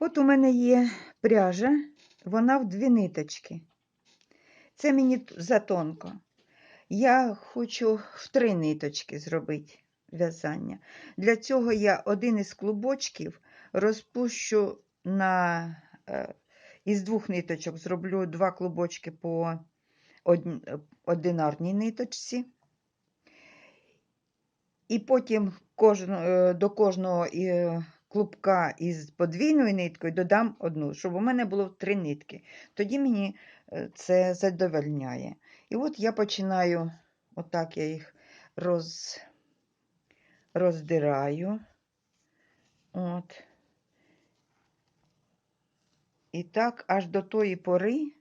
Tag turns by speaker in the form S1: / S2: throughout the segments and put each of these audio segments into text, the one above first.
S1: От у мене є пряжа, вона в дві ниточки. Це мені затонко. Я хочу в три ниточки зробити в'язання. Для цього я один із клубочків розпущу на е, із двох ниточок, зроблю два клубочки по одинарній ниточці. І потім е, до кожного е, клубка із подвійною ниткою додам одну, щоб у мене було три нитки. Тоді мені е, це задовольняє. І от я починаю, отак я їх роз, роздираю. От. І так аж до тої пори,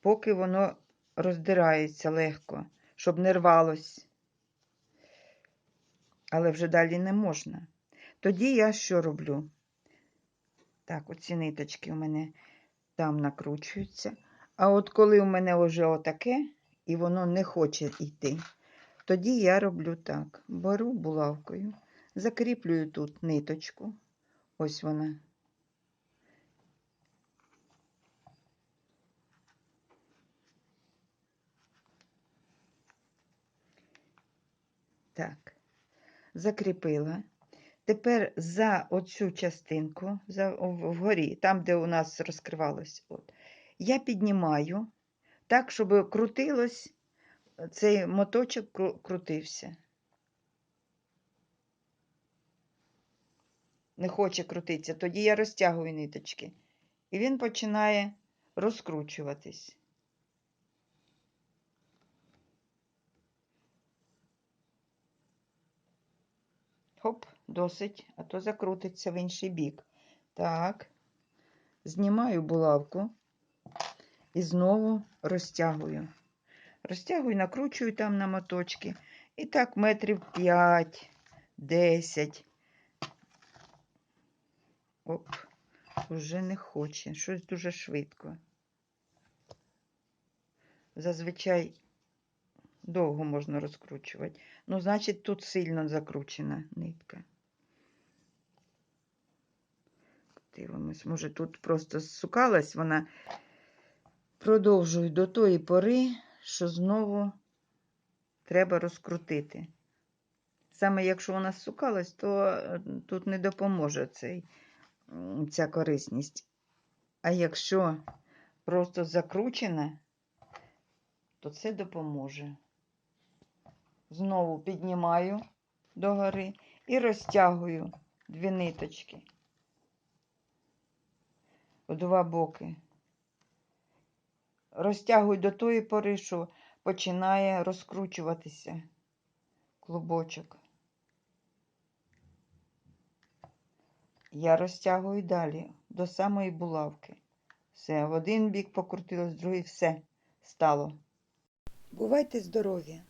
S1: поки воно роздирається легко, щоб не рвалось. Але вже далі не можна. Тоді я що роблю? Так, оці ниточки у мене там накручуються. А от коли у мене вже отаке, і воно не хоче йти, тоді я роблю так: беру булавкою, закріплюю тут ниточку. Ось вона. Так, закріпила. Тепер за оцю частинку, за, вгорі, там, де у нас розкривалось, от, я піднімаю так, щоб крутилось, цей моточок крутився. Не хоче крутитися, тоді я розтягую ниточки. І він починає розкручуватись. Хоп, досить, а то закрутиться в інший бік. Так, знімаю булавку і знову розтягую. Розтягую, накручую там на моточки. І так метрів 5, 10. Оп, уже не хоче. Щось дуже швидко. Зазвичай довго можна розкручувати. Ну, значить, тут сильно закручена нитка. Дивимось, може, тут просто зсукалась, вона продовжую до тої пори, що знову треба розкрутити. Саме якщо вона зсукалась, то е, тут не допоможе цей, ця корисність. А якщо просто закручена, то це допоможе. Знову піднімаю догори і розтягую дві ниточки у два боки. Розтягую до тої пори, що починає розкручуватися клубочок. Я розтягую далі до самої булавки. Все, в один бік покрутилось, в другий все стало. Бувайте здорові!